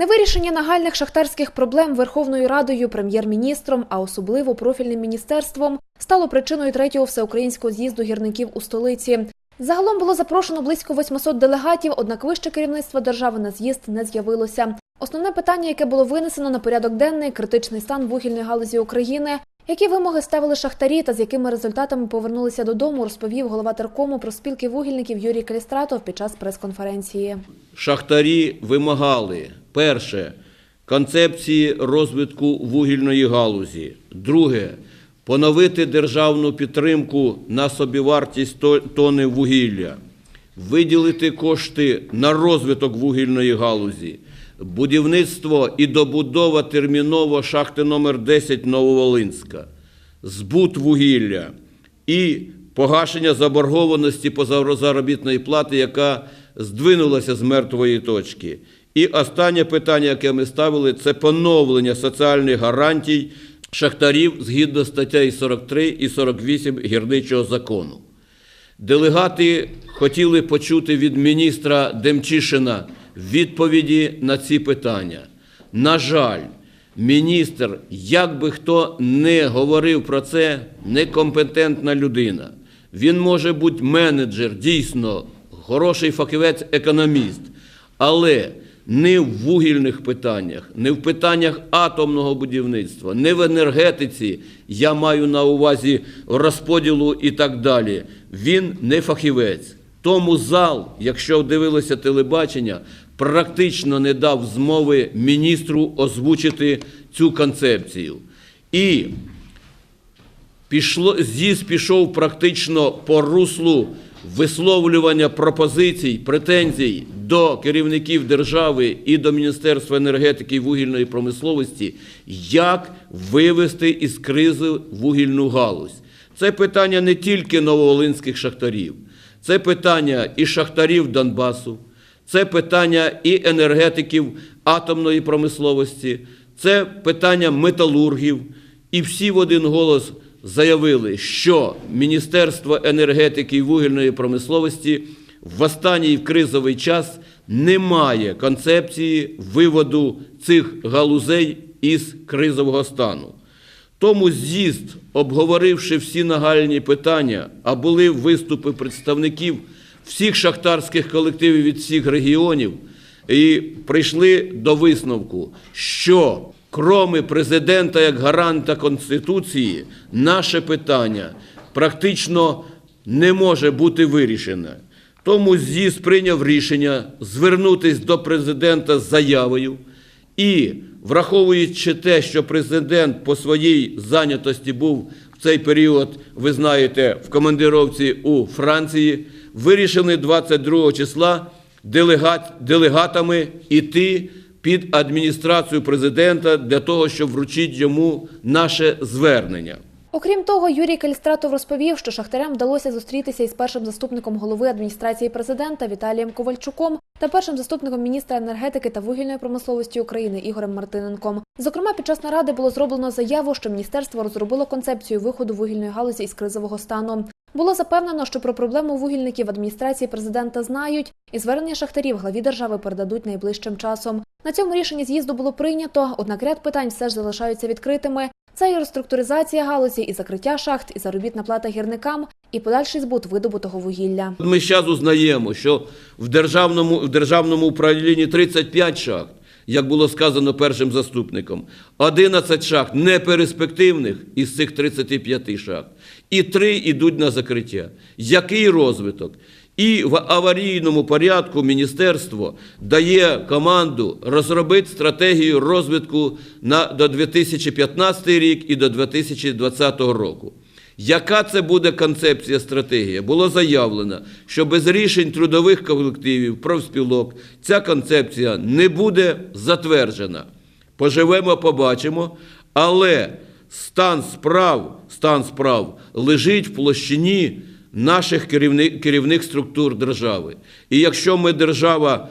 Невирішення нагальних шахтарських проблем Верховною Радою, прем'єр-міністром, а особливо профільним міністерством, стало причиною третього всеукраїнського з'їзду гірників у столиці. Загалом було запрошено близько 800 делегатів, однак вище керівництво держави на з'їзд не з'явилося. Основне питання, яке було винесено на порядок денний – критичний стан вугільної галузі України. Які вимоги ставили шахтарі та з якими результатами повернулися додому, розповів голова теркому про спілки вугільників Юрій Калістратов під час прес-конференції. Шахтарі вимагали перше концепції розвитку вугільної галузі. Друге поновити державну підтримку на собівартість тони вугілля, виділити кошти на розвиток вугільної галузі, будівництво і добудова терміново шахти номер 10 Нововолинська, збут вугілля і погашення заборгованості по заробітної плати, яка здвинулася з мертвої точки. І останнє питання, яке ми ставили, це поновлення соціальних гарантій шахтарів згідно статей 43 і 48 гірничого закону. Делегати хотіли почути від міністра Демчишина відповіді на ці питання. На жаль, міністр, як би хто не говорив про це, некомпетентна людина. Він може бути менеджер, дійсно, хороший фахівець, економіст, але не в вугільних питаннях, не в питаннях атомного будівництва, не в енергетиці, я маю на увазі розподілу і так далі. Він не фахівець. Тому зал, якщо дивилося телебачення, практично не дав змови міністру озвучити цю концепцію. І пішло, з'їзд пішов практично по руслу висловлювання пропозицій, претензій до керівників держави і до Міністерства енергетики і вугільної промисловості, як вивести із кризи вугільну галузь. Це питання не тільки нововолинських шахтарів, це питання і шахтарів Донбасу, це питання і енергетиків атомної промисловості, це питання металургів. І всі в один голос заявили, що Міністерство енергетики і вугільної промисловості в останній кризовий час не має концепції виводу цих галузей із кризового стану. Тому з'їзд, обговоривши всі нагальні питання, а були виступи представників всіх шахтарських колективів від всіх регіонів, і прийшли до висновку, що кроме президента як гаранта Конституції, наше питання практично не може бути вирішене. Тому з'їзд прийняв рішення звернутися до президента з заявою. І враховуючи те, що президент по своїй зайнятості був в цей період, ви знаєте, в командировці у Франції, вирішили 22 числа делегат, делегатами іти під адміністрацію президента для того, щоб вручити йому наше звернення. Окрім того, Юрій Калістратов розповів, що шахтарям вдалося зустрітися із першим заступником голови адміністрації президента Віталієм Ковальчуком та першим заступником міністра енергетики та вугільної промисловості України Ігорем Мартиненком. Зокрема, під час наради було зроблено заяву, що міністерство розробило концепцію виходу вугільної галузі із кризового стану. Було запевнено, що про проблему вугільників адміністрації президента знають, і звернення шахтарів главі держави передадуть найближчим часом. На цьому рішенні з'їзду було прийнято, однак ряд питань все ж залишаються відкритими. Це і реструктуризація галузі, і закриття шахт, і заробітна плата гірникам, і подальший збут видобутого вугілля. Ми зараз узнаємо, що в державному, в державному управлінні 35 шахт, як було сказано першим заступником, 11 шахт неперспективних із цих 35 шахт, і 3 йдуть на закриття. Який розвиток? І в аварійному порядку міністерство дає команду розробити стратегію розвитку на, до 2015 рік і до 2020 року. Яка це буде концепція стратегія? Було заявлено, що без рішень трудових колективів, профспілок ця концепція не буде затверджена. Поживемо, побачимо, але стан справ, стан справ лежить в площині наших керівних, керівних структур держави. І якщо ми держава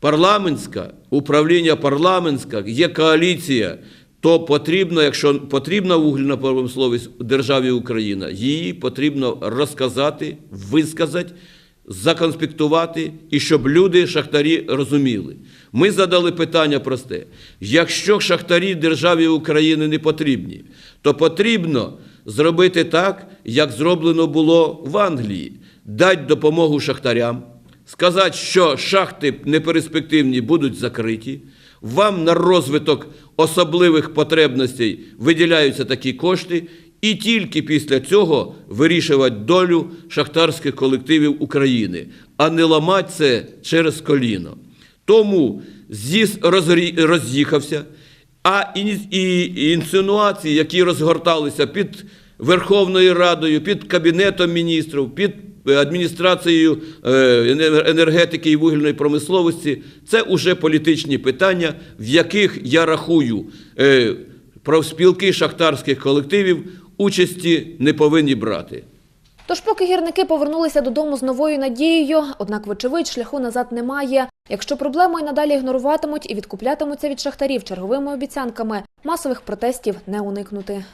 парламентська, управління парламентське, є коаліція, то потрібно, якщо потрібна вугільна промисловість державі Україна, її потрібно розказати, висказати законспектувати і щоб люди, шахтарі, розуміли. Ми задали питання просте: якщо шахтарі державі України не потрібні, то потрібно зробити так, як зроблено було в Англії, дати допомогу шахтарям, сказати, що шахти неперспективні будуть закриті, вам на розвиток особливих потребностей виділяються такі кошти, і тільки після цього вирішувати долю шахтарських колективів України, а не ламати це через коліно. Тому розрі- роз'їхався, а і інсинуації, які розгорталися під Верховною Радою, під Кабінетом міністрів, під адміністрацією е, енергетики і вугільної промисловості, це уже політичні питання, в яких я рахую е, профспілки шахтарських колективів участі не повинні брати. Тож, поки гірники повернулися додому з новою надією, однак, вочевидь, шляху назад немає. Якщо проблему і надалі ігноруватимуть і відкуплятимуться від шахтарів черговими обіцянками, масових протестів не уникнути.